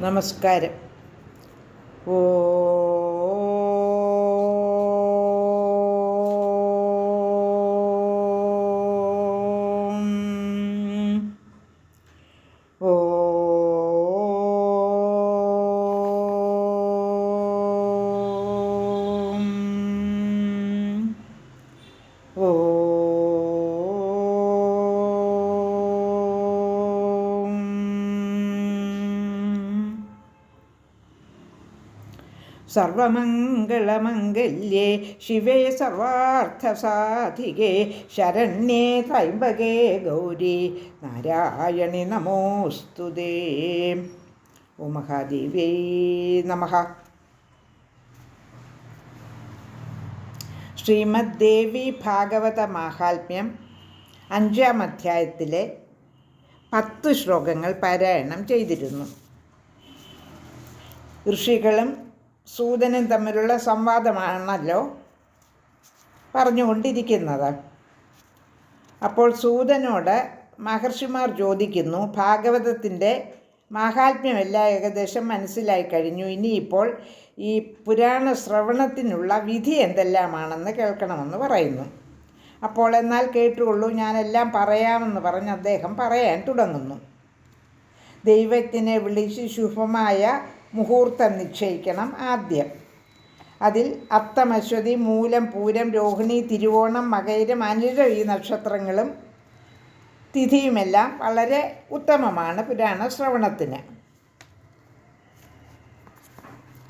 നമസ്കാരം ഓ സർവമംഗളമംഗല്യേ ശിവേ സർവാർത്ഥസാധികേ ശരണ്യേ ത്രൈംബകേ ഗൗരി നാരായണി നമോസ്തുതേ ഓ മഹാദേവേ നമഃ. ശ്രീമദ് ദേവി ഭാഗവത മാഹാത്മ്യം അഞ്ചാം അധ്യായത്തിലെ പത്ത് ശ്ലോകങ്ങൾ പാരായണം ചെയ്തിരുന്നു. ഋഷികളും സൂതനും തമ്മിലുള്ള സംവാദമാണല്ലോ പറഞ്ഞുകൊണ്ടിരിക്കുന്നത്. അപ്പോൾ സൂതനോട് മഹർഷിമാർ ചോദിക്കുന്നു ഭാഗവതത്തിന്റെ മാഹാത്മ്യമെല്ലാം ഏകദേശം മനസ്സിലായി കഴിഞ്ഞു. ഇനിയിപ്പോൾ ഈ പുരാണ ശ്രവണത്തിനുള്ള വിധി എന്തെല്ലാമാണെന്ന് കേൾക്കണമെന്ന് പറയുന്നു. അപ്പോൾ എന്നാൽ കേട്ടുകൊള്ളൂ ഞാനെല്ലാം പറയാമെന്ന് പറഞ്ഞ് അദ്ദേഹം പറയാൻ തുടങ്ങുന്നു. ദൈവത്തിനെ വിളിച്ച് ശുഭമായ മുഹൂർത്തം നിശ്ചയിക്കണം ആദ്യം. അതിൽ അത്തം അശ്വതി മൂലം പൂരം രോഹിണി തിരുവോണം മകയിരം അനിഴം ഈ നക്ഷത്രങ്ങളും തിഥിയുമെല്ലാം വളരെ ഉത്തമമാണ് പുരാണ ശ്രവണത്തിന്.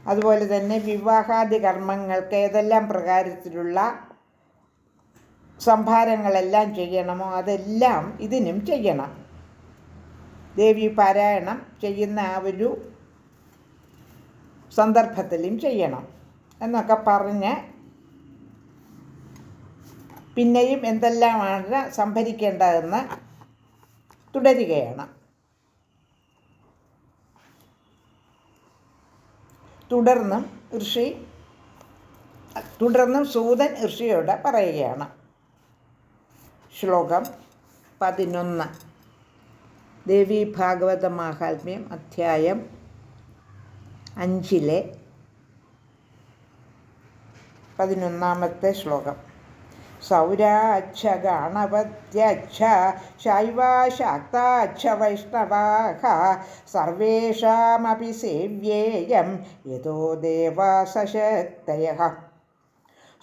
അതുപോലെ തന്നെ വിവാഹാദി കർമ്മങ്ങൾക്ക് ഏതെല്ലാം പ്രകാരത്തിലുള്ള സംഭാരങ്ങളെല്ലാം ചെയ്യണമോ അതെല്ലാം ഇതിനും ചെയ്യണം. ദേവി പാരായണം ചെയ്യുന്ന ആ ഒരു സന്ദർഭത്തിലും ചെയ്യണം എന്നൊക്കെ പറഞ്ഞ് പിന്നെയും എന്തെല്ലാമാണ് സംഭരിക്കേണ്ടതെന്ന് തുടരുകയാണ്. തുടർന്നും ഋഷി തുടർന്നും സൂതൻ ഋഷിയോട് പറയുകയാണ്. ശ്ലോകം പതിനൊന്ന്. ദേവി ഭാഗവത മാഹാത്മ്യം അധ്യായം അഞ്ചിലെ പതിനൊന്നാമത്തെ ശ്ലോകം. സൗരാച്ഛ ഗാണപത്യച്ഛ ശൈവാശാക്താച്ഛ വൈഷ്ണവാഹ സർവേഷാമപി സേവ്യേയം യതോ ദേവാസശക്തയ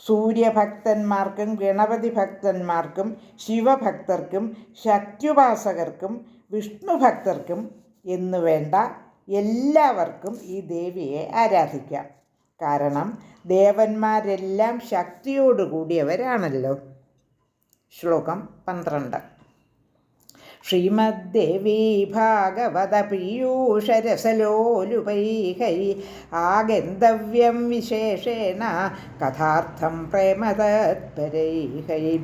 സൂര്യഭക്തന്മാർക്കും ഗണപതി ഭക്തന്മാർക്കും ശിവഭക്തർക്കും ശക്തിയുപാസകർക്കും വിഷ്ണു ഭക്തർക്കും എന്നു വേണ്ട എല്ലാവർക്കും ഈ ദേവിയെ ആരാധിക്കാം. കാരണം ദേവന്മാരെല്ലാം ശക്തിയോടുകൂടിയവരാണല്ലോ. ശ്ലോകം പന്ത്രണ്ട്. ശ്രീമദ്ദേവീ ഭാഗവത പീയൂഷരസലോലുപൈഹൈ ആഗന്ധവ്യം വിശേഷേണ കഥാർത്ഥം പ്രേമതത്പരൈഹൈ.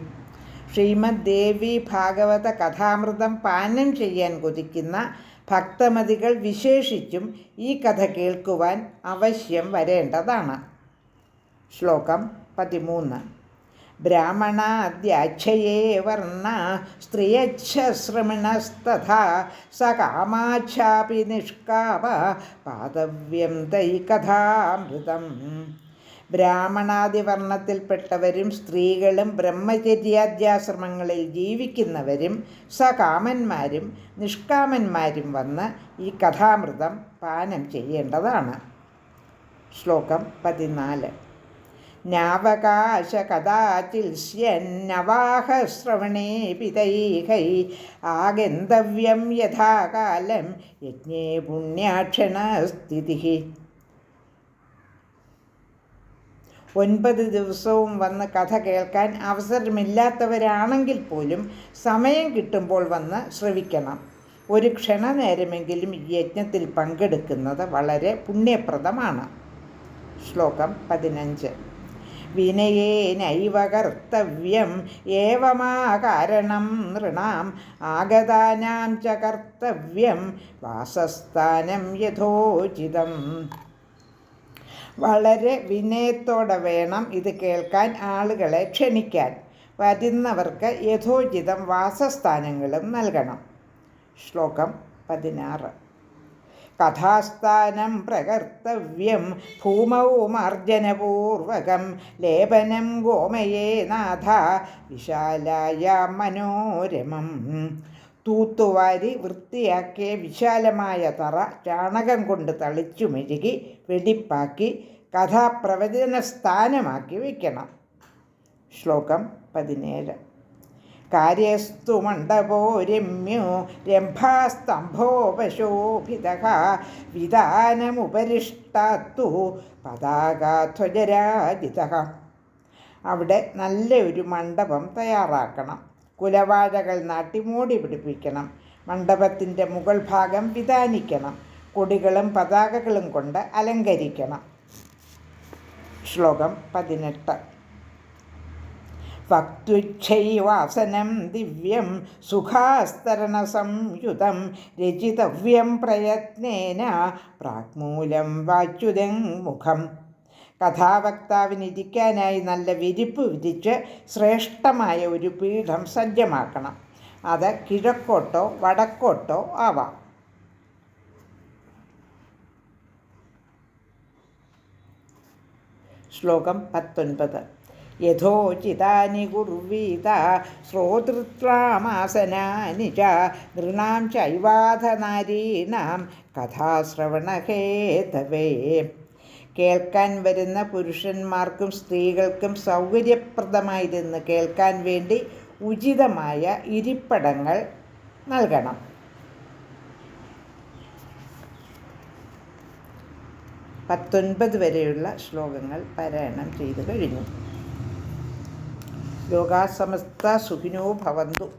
ശ്രീമദ്ദേവി ഭാഗവത കഥാമൃതം പാനം ചെയ്യാൻ കൊതിക്കുന്ന ഭക്തമതികൾ വിശേഷിച്ചും ഈ കഥ കേൾക്കുവാൻ അവശ്യം വരേണ്ടതാണ്. ശ്ലോകം പതിമൂന്ന്. ബ്രാഹ്മണാദ്യാച്ഛയേ വർണ സ്ത്രിയച്ഛശ്രമണസ്തഥാ സ കാമാക്ഷാപി നിഷ്കാമ പാതവ്യം തൈ കഥാമൃതം. ബ്രാഹ്മണാദിവർണത്തിൽപ്പെട്ടവരും സ്ത്രീകളും ബ്രഹ്മചര്യാദ്യാശ്രമങ്ങളിൽ ജീവിക്കുന്നവരും സകാമന്മാരും നിഷ്കാമന്മാരും വന്ന് ഈ കഥാമൃതം പാനം ചെയ്യേണ്ടതാണ്. ശ്ലോകം പതിനാല്. നാവകാശ കഥാചിൽസ്യന്നവാഹശ്രവണേ പിതൈഹൈ ആഗന്തവ്യം യഥാകാലം യജ്ഞേ പുണ്യാക്ഷണസ്ഥിതി. ഒൻപത് ദിവസവും വന്ന് കഥ കേൾക്കാൻ അവസരമില്ലാത്തവരാണെങ്കിൽ പോലും സമയം കിട്ടുമ്പോൾ വന്ന് ശ്രവിക്കണം. ഒരു ക്ഷണനേരമെങ്കിലും ഈ യജ്ഞത്തിൽ പങ്കെടുക്കുന്നത് വളരെ പുണ്യപ്രദമാണ്. ശ്ലോകം പതിനഞ്ച്. വിനയേനൈവ കർത്തവ്യം ഏവമാകാരണം നൃണാം ആഗതാനാം ച കർത്തവ്യം വാസസ്ഥാനം യഥോചിതം. വളരെ വിനയത്തോടെ വേണം ഇത് കേൾക്കാൻ ആളുകളെ ക്ഷണിക്കാൻ. വരുന്നവർക്ക് യഥോചിതം വാസസ്ഥാനങ്ങളും നൽകണം. ശ്ലോകം പതിനാറ്. കഥാസ്ഥാനം പ്രകർത്തവ്യം ഭൂമൗ മാർജനപൂർവകം ലേപനം ഗോമയേ നാഥ വിശാലായ മനോരമം. തൂത്തുവാരി വൃത്തിയാക്കിയ വിശാലമായ തറ ചാണകം കൊണ്ട് തളിച്ചു മെഴുകി വെടിപ്പാക്കി കഥാപ്രവചന സ്ഥാനമാക്കി വയ്ക്കണം ശ്ലോകം പതിനേഴ്. കാര്യസ്തു മണ്ഡപോ രമ്യോ രംഭാസ്തംഭോപശോഭിത വിധാനമുപരിഷ്ടാത്തു പതാകാധ്വജരാജിത. അവിടെ നല്ലൊരു മണ്ഡപം തയ്യാറാക്കണം. കുലവാഴകൾ നാട്ടി മൂടി പിടിപ്പിക്കണം. മണ്ഡപത്തിന്റെ മുകൾ ഭാഗം വിധാനിക്കണം കൊടികളും പതാകകളും കൊണ്ട് അലങ്കരിക്കണം. ശ്ലോകം പതിനെട്ട്. വക്തുച്ഛൈവാസനം ദിവ്യം സുഖാസ്തരണ സംയുതം രചിതവ്യം പ്രയത്നേന പ്രാക്മൂലം വാച്യുതം മുഖം കഥാവക്താവിന് ഇരിക്കാനായി നല്ല വിരിപ്പ് വിരിച്ച് ശ്രേഷ്ഠമായ ഒരു പീഠം സജ്ജമാക്കണം. അത് കിഴക്കോട്ടോ വടക്കോട്ടോ ആവാം. ശ്ലോകം പത്തൊൻപത്. യഥോചിതാനി കുർവീത ശ്രോതൃത്വാമാസനാനി ച നൃണാം ചൈവാധനാരീണാം കഥാശ്രവണഹേതവേ. കേൾക്കാൻ വരുന്ന പുരുഷന്മാർക്കും സ്ത്രീകൾക്കും സൗകര്യപ്രദമായിരുന്നു. കേൾക്കാൻ വേണ്ടി ഉചിതമായ ഇരിപ്പടങ്ങൾ നൽകണം. പത്തൊൻപത് വരെയുള്ള ശ്ലോകങ്ങൾ പാരായണം ചെയ്തു കഴിഞ്ഞു. ലോകാസമസ്ത സുഖിനോ ഭവന്തു.